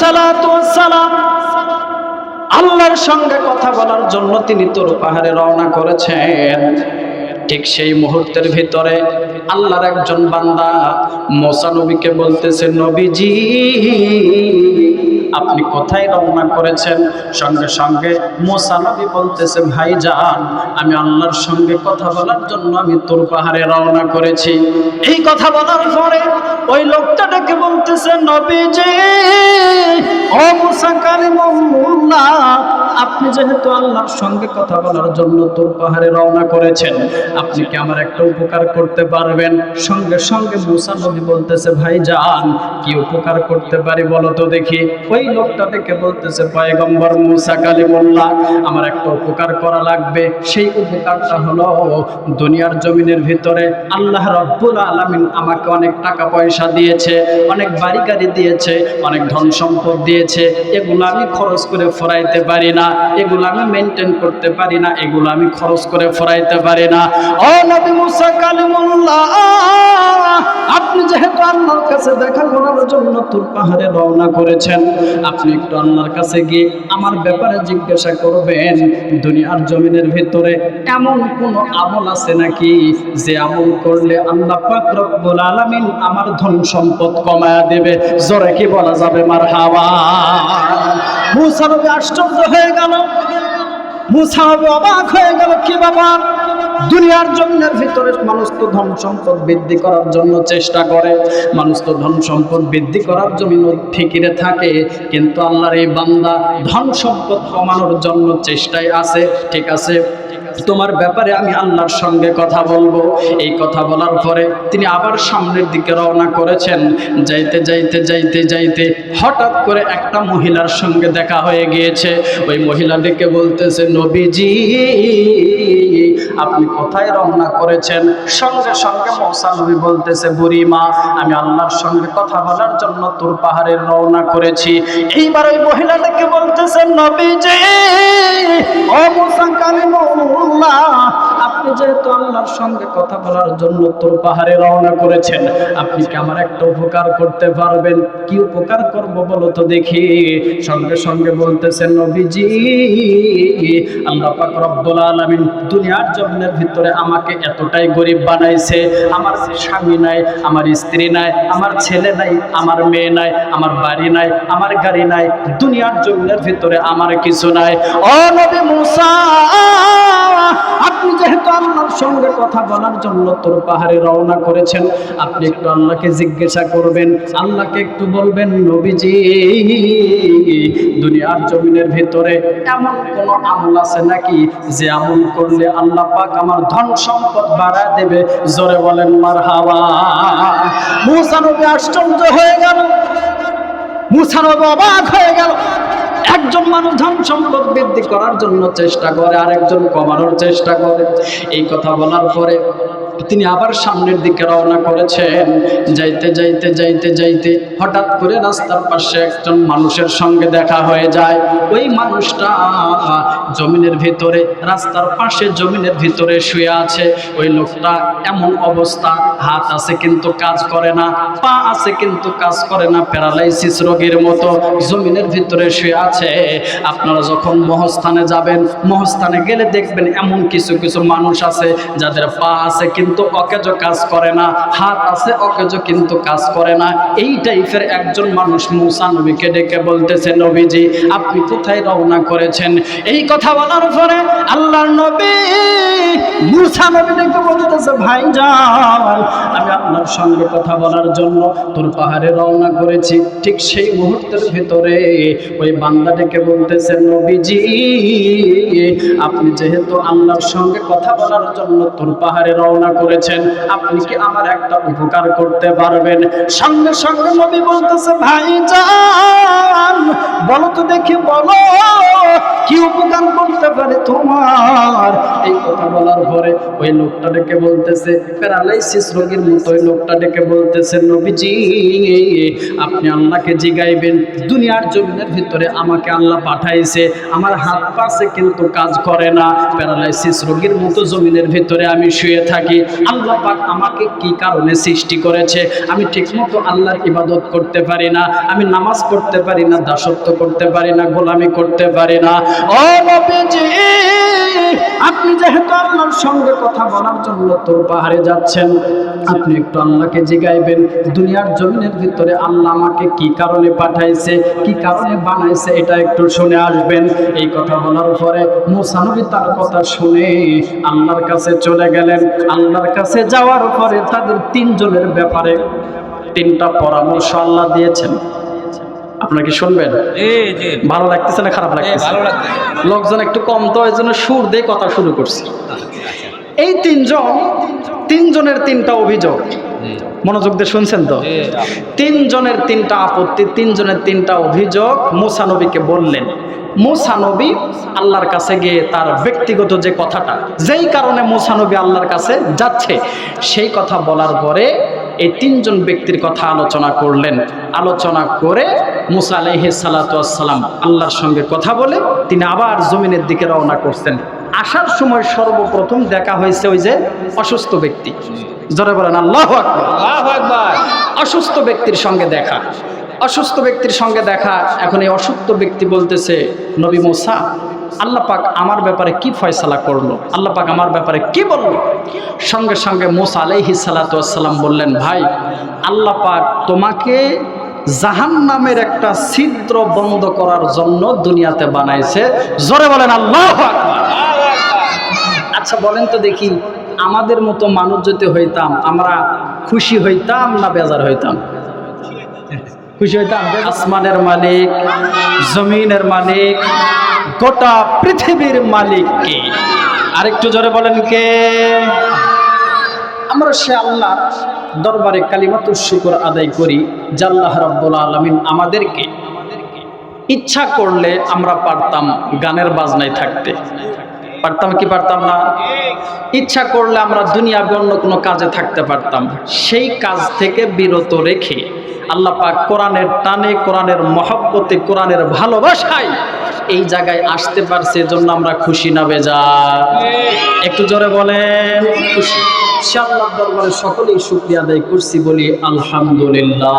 সালাম আল্লাহর সঙ্গে কথা বলার জন্য তিনি তোর পাহাড়ে রওনা করেছেন। ঠিক সেই মুহূর্তের ভিতরে আল্লাহর একজন বান্দা মোসা নবীকে বলতেছে, নবীজি আপনি কোথায় রওনা করেছেন? সঙ্গে সঙ্গে মোসা নবী বলতেছে, ভাই যান আমি আল্লাহর সঙ্গে কথা বলার জন্য আমি তোর পাহাড়ে রওনা করেছি। এই কথা বলার পরে ওই লোকটা ডেকে বলতেছে, নবীজি, ও মুসা কালিমুল্লাহ আপনি যেহেতু আল্লাহর সঙ্গে কথা বলার জন্য তোর পাহাড়ে রওনা করেছেন, আপনি কি আমার একটা উপকার করতে পারবেন? সঙ্গে সঙ্গে মুসা নবী বলতেছে, ভাই যান কি উপকার করতে পারি বলো তো দেখি। ওই লোকটা থেকে বলতেছে, পয়গম্বর মুসা কালিমুল্লাহ, আমার একটা উপকার করা লাগবে। সেই উপকারটা হলো দুনিয়ার জমিনের ভিতরে আল্লাহ রব্বুল আলামিন আমাকে অনেক টাকা পয়সা দিয়েছে, অনেক বাড়ি গাড়ি দিয়েছে, অনেক ধন সম্পদ দিয়েছে। এগুলো আমি খরচ করে ফরাইতে পারি না, এগুলো আমি মেনটেন করতে পারি না, এগুলো আমি খরচ করে ফরাইতে পারি না। ও নবী মুসা কালিমুল্লাহ, আপনি যেহেতু আল্লাহর কাছে দেখা করার জন্য তোর পাহাড়ে রওনা করেছেন আপনি একটু আল্লাহর কাছে গিয়ে আমার ব্যাপারে জিজ্ঞাসা করবেন, দুনিয়ার জমিনের ভিতরে এমন কোন আমল আছে নাকি যে আমল করলে আল্লাহ পাক রব্বুল আলামিন আমার ধন সম্পদ কমায়া দেবে? জোরে কি বলা যাবে? মার হাওয়া মুসা নবী আশ্চর্য হয়ে গেল। মুসা নবী অবাক হয়ে গেল, কি ব্যাপার? দুনিয়ার জন্য ভিতরে মানুষ তো ধন সম্পদ বৃদ্ধি করার জন্য চেষ্টা করে। মানুষ তো ধন সম্পদ বৃদ্ধি করার জন্য ফিকিরে থাকে, কিন্তু আল্লাহর এই বান্দা ধন সম্পদ কমানোর জন্য চেষ্টায় আছে। ঠিক আছে? তোমার ব্যাপারে আমি আল্লাহর সঙ্গে কথা বলব। এই কথা বলার পরে তিনি আবার সামনের দিকে রওনা করেছেন। যাইতে যাইতে যাইতে যাইতে হঠাৎ করে একটা মহিলার সঙ্গে দেখা হয়ে গিয়েছে। ওই মহিলাটিকে বলতেছে, নবীজি আপনি কোথায় রওনা করেছেন? সঙ্গে সঙ্গে মৌসা নবী বলতেছে, বুড়ি মা, আমি আল্লাহর সঙ্গে কথা বলার জন্য তোর পাহাড়ে রওনা করেছি। এইবার ওই মহিলাটাকে বলতেছেন নবী যে আপনি যেহেতু আল্লাহর সঙ্গে কথা বলার জন্য তোর পাহাড়ে রওনা করেছেন, আপনি কি আমার একটা উপকার করতে পারবেন? কি উপকার করব বলো তো দেখি। সঙ্গে সঙ্গে বলতেছেন, নবীজি, আল্লাহ পাক রব্বুল আলামিন দুনিয়ার জমিনের ভিতরে আমাকে এতটাই গরিব বানাইছে। আমার স্বামী নাই, আমার স্ত্রী নাই, আমার ছেলে নাই, আমার মেয়ে নাই, আমার বাড়ি নাই, আমার গাড়ি নাই, দুনিয়ার জমিনের ভিতরে আমার কিছু নাই। ও নবী মুসা, আপনি যেহেতু আল্লাহর সঙ্গে কথা বলার জন্য তোর পাহাড়ে রওনা করেছেন, আপনি একটু আল্লাহকে জিজ্ঞাসা করবেন, আল্লাহকে একটু বলবেন, নবীজি, দুনিয়ার জমিনের ভিতরে এমন কোন আমল আছে নাকি যে আমল করলে আল্লাহ পাক আমার ধন সম্পদ বাড়া দেবে? জোরে বলেন মার হাওয়া মুসা নবী আশ্চর্য হয়ে গেল। মুসা নবী অবাক হয়ে গেল। একজন মানুষ ধন সম্পদ বৃদ্ধি করার জন্য চেষ্টা করে, আরেকজন কমানোর চেষ্টা করে। এই কথা বলার পরে তিনি আবার সামনের দিকে রওনা করেছেন। যাইতে যাইতে যাইতে যাইতে হঠাৎ করে রাস্তার পাশে একজন মানুষের সঙ্গে দেখা হয়ে যায়। ওই মানুষটা জমিনের ভিতরে, রাস্তার পাশে জমিনের ভিতরে শুয়ে আছে। ওই লোকটা এমন অবস্থা, হাত আছে কিন্তু কাজ করে না, পা আছে কিন্তু কাজ করে না, প্যারালাইসিস রোগীর মতো জমিনের ভিতরে শুয়ে আছে। আপনারা যখন মহস্থানে যাবেন, মহস্থানে গেলে দেখবেন এমন কিছু কিছু মানুষ আছে যাদের পা আছে কিন্তু অকেজ কাজ করে না, হাত আছে অকেজ কিন্তু কাজ করে না। এই টাইপের একজন মানুষ মুসা নবীকে ডেকে বলতেছে, নবীজি, আপনি কোথায় রওনা করেছেন? এই কথা বলার পরে আল্লাহর নবী মুসা নবী ডেকে বলতেছে, ভাই যান। আপনার সঙ্গে কথা বলার জন্য তোর পাহাড়ে রওনা করেছি। ঠিক সেই মুহূর্তের ভিতরে ওই বান্দা ডেকে বলতেছে, নবীজি, আপনি যেহেতু আল্লাহর সঙ্গে কথা বলার জন্য তোর পাহাড়ে রওনা করেছেন, আপনি কি আমার একটা উপকার করতে পারবেন? সঙ্গে সঙ্গে নবী বলতেছে, ভাই যান বলো তো দেখি, বলো, কি উপকার করতে পারে তোমার? এই কথা বলার পরে ওই লোকটা ডেকে বলতেছে, প্যারালাইসিস রোগীর মতো ওই লোকটা ডেকে বলতেছে, নবীজি, আপনি আল্লাহকে জিগাইবেন, দুনিয়ার জমিনের ভিতরে আমাকে আল্লাহ পাঠাইছে, আমার হাত পাশে কিন্তু কাজ করে না, প্যারালাইসিস রোগীর মতো জমিনের ভিতরে আমি শুয়ে থাকি, আল্লাহ পাক আমাকে কি কারণে সৃষ্টি করেছে, আমি ঠিকমতো আল্লাহর ইবাদত করতে পারি না, আমি নামাজ পড়তে পারি না, দাসত্ব করতে পারি না, গোলামি করতে পারি না। ও নবীজি আপনি যেহেতু আল্লাহর সঙ্গে কথা বলার জন্য তো পাহাড়ে যাচ্ছেন, আপনি একটু আল্লাহকে জিগাইবেন। দুনিয়ার জমিনের ভিতরে আল্লাহ আমাকে কি কারণে পাঠাইছে, কি কারণে বানাইছে, এটা একটু শুনে আসবেন। এই কথা বলার পরে মুসানবী তার কথা শুনে আল্লাহর কাছে চলে গেলেন। আল্লাহর কাছে যাওয়ার পরে তাদের তিনজনের ব্যাপারে তিনটা পরামর্শ আল্লাহ দিয়েছেন। আপনারা কি শুনবেন? ভালো লাগতেছে না খারাপ লাগতেছে? লোকজন একটু কম তো এই জন্য সুর দিয়ে কথা শুরু করছি। এই তিনজন তিনজনের তিনটা অভিযোগ। মনোযোগ দিয়ে শুনছেন তো? তিনজনের তিনটা আপত্তি তিনজনের তিনটা অভিযোগ মুসানবীকে বললেন। মুসানবী আল্লাহর কাছে গিয়ে তার ব্যক্তিগত যে কথাটা যেই কারণে মুসানবী আল্লাহর কাছে যাচ্ছে সেই কথা বলার পরে এই তিনজন ব্যক্তির কথা আলোচনা করলেন। আলোচনা করে মুসা আলাইহি সালাতাম আল্লাহর সঙ্গে কথা বলে তিনি আবার জমিনের দিকে রওনা করছেন। আসার সময় সর্বপ্রথম দেখা হয়েছে ওই যে অসুস্থ ব্যক্তি। জোরে বলেন আল্লাহ আকবার। আল্লাহু অসুস্থ ব্যক্তির সঙ্গে দেখা। অসুস্থ ব্যক্তির সঙ্গে দেখা এখন এই অসুস্থ ব্যক্তি বলতেছে নবী মোসা আল্লাহ পাক আমার ব্যাপারে কি ফয়সালা করল? আল্লাহ পাক আমার ব্যাপারে কি বলল? সঙ্গে সঙ্গে মোসা আলাইহি সালাতাম বললেন, ভাই, আল্লাহ পাক তোমাকে জাহান নামের একটা ছিদ্র বন্ধ করার জন্য দুনিয়াতে বানাইছে। জোরে বলেন, আল্লাহ আচ্ছা বলেন তো দেখি, আমাদের মতো মানুষ যদি হইতাম, আমরা খুশি হইতাম না বেজার হইতাম? খুশি হইতাম। আসমানের মালিক, জমিনের মালিক, গোটা পৃথিবীর মালিক কে? আরেকটু জোরে বলেন কে? আমরা সে আল্লাহ দরবারে কালিমাতুর শুকর আদায় করি জাল্লাহ রাব্বুল আলামিন আমাদেরকে ইচ্ছা করলে আমরা পারতাম গানের বাজনায় থাকতে। পারতাম কি পারতাম না? ইচ্ছা করলে আমরা দুনিয়া অন্য কোনো কাজে থাকতে পারতাম। সেই কাজ থেকে বিরত রেখে আল্লাহ পাক কোরআনের টানে, কোরআনের মহব্বতে, কোরআনের ভালোবাসায় এই জায়গায় আসতে পারছে, এজন্য আমরা খুশি না বেজা একটু জোরে বলেন, খুশি। ইনশাআল্লাহ দরবারে সকলেই শুকরিয়া আদায় করছি বলি আলহামদুলিল্লাহ।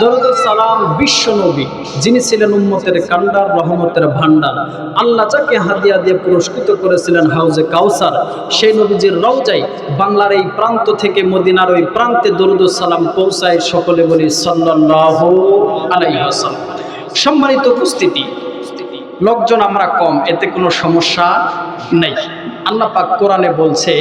দরুদ সালাম বিশ্ব নবী, যিনি ছিলেন উম্মতের কান্ডার, রহমতের ভান্ডার আল্লাহ যাকে হাদিয়া দিয়ে পুরস্কৃত করেছিলেন হাউজে কাউসার, সেই নবীজির রওজাই বাংলার এই প্রান্ত থেকে মদিনার ওই প্রান্তে দরুদ সালাম পৌঁছায় সকলে বলি সাল্লাল্লাহু আলাইহি ওয়াসাল্লাম। সম্মানিত উপস্থিতি লোকজন আমরা কম এতে কোনো সমস্যা নেই। আল্লাহ পাক কোরআনে বলছে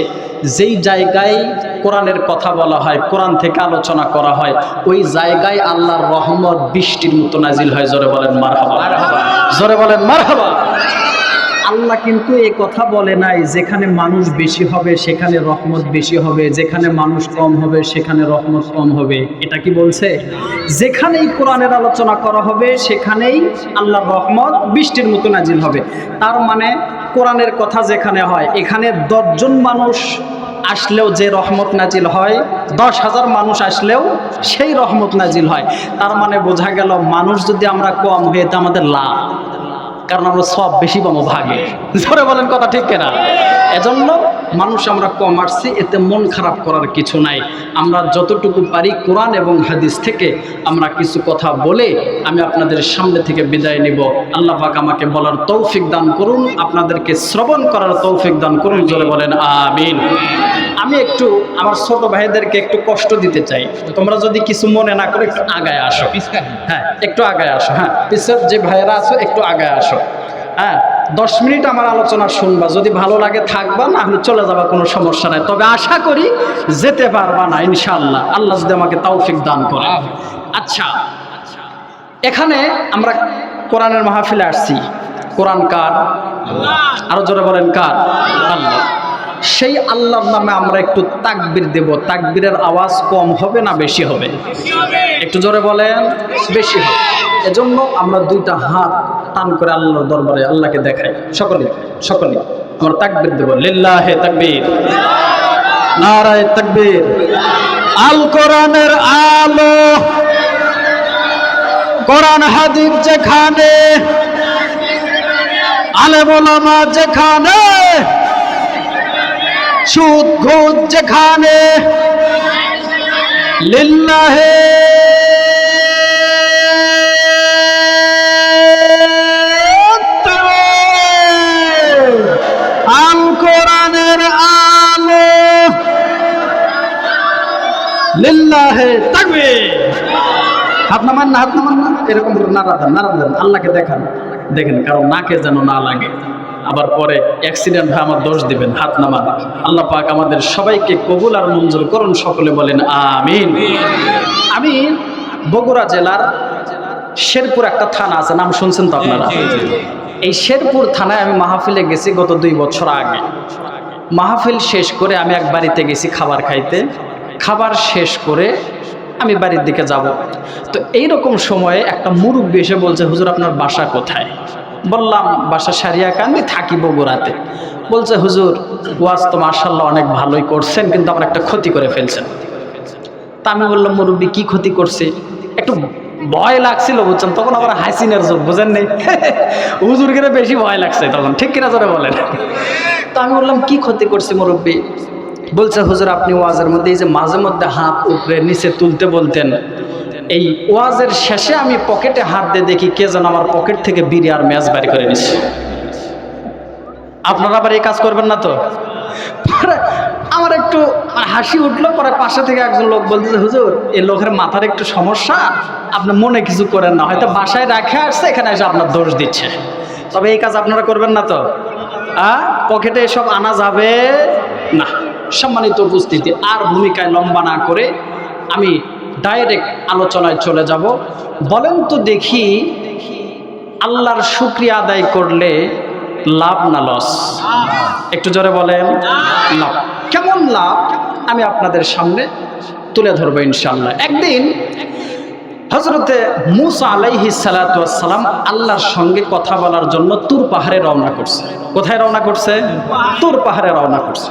যেই জায়গায় কোরআনের কথা বলা হয় কোরআন থেকে আলোচনা করা হয় ওই জায়গায় আল্লাহর রহমত বৃষ্টির মতো নাজিল হয়। জোরে বলেন মারহাবা। জোরে বলেন মারহাবা। আল্লাহ কিন্তু এ কথা বলে নাই, যেখানে মানুষ বেশি হবে সেখানে রহমত বেশি হবে, যেখানে মানুষ কম হবে সেখানে রহমত কম হবে। এটা কি বলছে? যেখানেই কোরআনের আলোচনা করা হবে, সেখানেই আল্লাহর রহমত বৃষ্টির মতো নাজিল হবে। তার মানে কোরআনের কথা যেখানে হয়, এখানে দশজন মানুষ আসলেও যে রহমত নাজিল হয় দশ হাজার মানুষ আসলেও সেই রহমত নাজিল হয়। তার মানে বোঝা গেল, মানুষ যদি আমরা কম হয়ে তো আমাদের লাভ। কারণ আমরা সব বেশি পাবো ভাগে। ধরে বলেন কথা ঠিক কেনা? এজন্য মানুষ আমরা কম আসছি এতে মন খারাপ করার কিছু নাই। আমরা যতটুকু পারি কোরআন এবং হাদিস থেকে আমরা কিছু কথা বলে আমি আপনাদের সামনে থেকে বিদায় নিব। আল্লাহ পাক আমাকে বলার তৌফিক দান করুন আপনাদেরকে শ্রবণ করার তৌফিক দান করুন জোরে বলেন আমিন। আমি একটু আমার ছোট ভাইদেরকে একটু কষ্ট দিতে চাই। তোমরা যদি কিছু মনে না করে একটু আগায় আসো। হ্যাঁ একটু আগায় আসো। হ্যাঁ পিসের যে ভাইয়েরা আছো একটু আগায় আসো। হ্যাঁ দশ মিনিট আমার আলোচনা শুনবা। যদি ভালো লাগে থাকবা, না হলে চলে যাবা, কোনো সমস্যা নাই। তবে আশা করি যেতে পারবা না ইনশাল্লাহ আল্লাহ যদি আমাকে তৌফিক দান করে। আচ্ছা এখানে আমরা কোরআনের মাহফিলে আসছি। কোরআন কার? আরও জোরে বলেন কার? আল্লাহ। সেই আল্লাহর নামে আমরা একটু তাকবির দেব। তাকবীরের আওয়াজ কম হবে না বেশি হবে? একটু জোরে বলেন, বেশি হবে। এজন্য আমরা দুইটা হাত টান করে আল্লাহর দরবারে আল্লাহকে দেখাই। সকলে সকলে, আমরা তাকবির দেব। লিল্লাহে তাকবীর। নারায় তাকবীর। আল কোরআনের আলো। কোরআন হাদিস যেখানে, আলেম ওলামা যেখানে সুদ ঘুষ যেখানে লিল্লাহে আল কোরআনের আলো লিল্লাহে তাকবীর হাত নামান না হাত নামান না এরকম করে নাড়া দেন নাড়া দেন আল্লাহকে দেখান দেখেন কারণ নাকে যেন না লাগে আবার পরে অ্যাক্সিডেন্ট হয় আমার দোষ দিবেন হাত নামান আল্লাহ পাক আমাদের সবাইকে কবুল আর মঞ্জুর করুন সকলে বলেন আমিন। আমি বগুড়া জেলার শেরপুর একটা থানা আছে নাম শুনছেন তো আপনারা? এই শেরপুর থানায় আমি মাহফিলে গেছি গত দুই বছর আগে। মাহফিল শেষ করে আমি এক বাড়িতে গেছি খাবার খাইতে। খাবার শেষ করে আমি বাড়ির দিকে যাব। তো এইরকম সময়ে একটা মুরব্বী এসে বলছে হুজুর আপনার বাসা কোথায়? বললাম, বাসা সারিয়া কান্দি থাকি বগুড়াতে বলছে, হুজুর, ওয়াজ তো মার্শাল্লাহ অনেক ভালোই করছেন, কিন্তু আমার একটা ক্ষতি করে ফেলছেন। তা আমি বললাম, মুরব্বী, কী ক্ষতি করছে? একটু ভয় লাগছিল, বুঝছেন? তখন আবার হাসিনের যুগ, বুঝেন নেই? হুজুর কিনা বেশি ভয় লাগছে তখন, ঠিক কিনা জোরে বলেন? তো আমি বললাম, কি ক্ষতি করছে মুরব্বী? বলছে, হুজুর, আপনি ওয়াজের মধ্যে, এই যে মাঝে মধ্যে হাত উপরে, নিচে তুলতে বলতেন। এই ওয়াজের শেষে আমি পকেটে হাত দিয়ে দেখি কে যেন আমার পকেট থেকে বিড়ি আর ম্যাচ বাড়ি করে নিচ্ছে আপনারা আবার এই কাজ করবেন না তো? আমার একটু হাসি উঠল, পরে পাশে থেকে একজন লোক বলতেছে, হুজুর, এই লোকের মাথার একটু সমস্যা, আপনি মনে কিছু করেন না, হয়তো বাসায় রাখে আসছে, এখানে এসে আপনার দোষ দিচ্ছে। তবে এই কাজ আপনারা করবেন না তো? পকেটে এসব আনা যাবে না। সম্মানিত উপস্থিতি, আর ভূমিকায় লম্বা না করে আমি ডাইরেক্ট আলোচনায় চলে যাব। বলেন তো দেখি, আল্লাহর শুক্রিয়া আদায় করলে লাভ না লস? একটু জোরে বলেন, লাভ। কেমন লাভ? আমি আপনাদের সামনে তুলে ধরবো ইনশাল্লাহ একদিন হজরতে মুসা আলাইহি সালাম আল্লাহর সঙ্গে কথা বলার জন্য তুর পাহাড়ে রওনা করছে। কোথায় রওনা করছে? তুর পাহাড়ে রওনা করছে।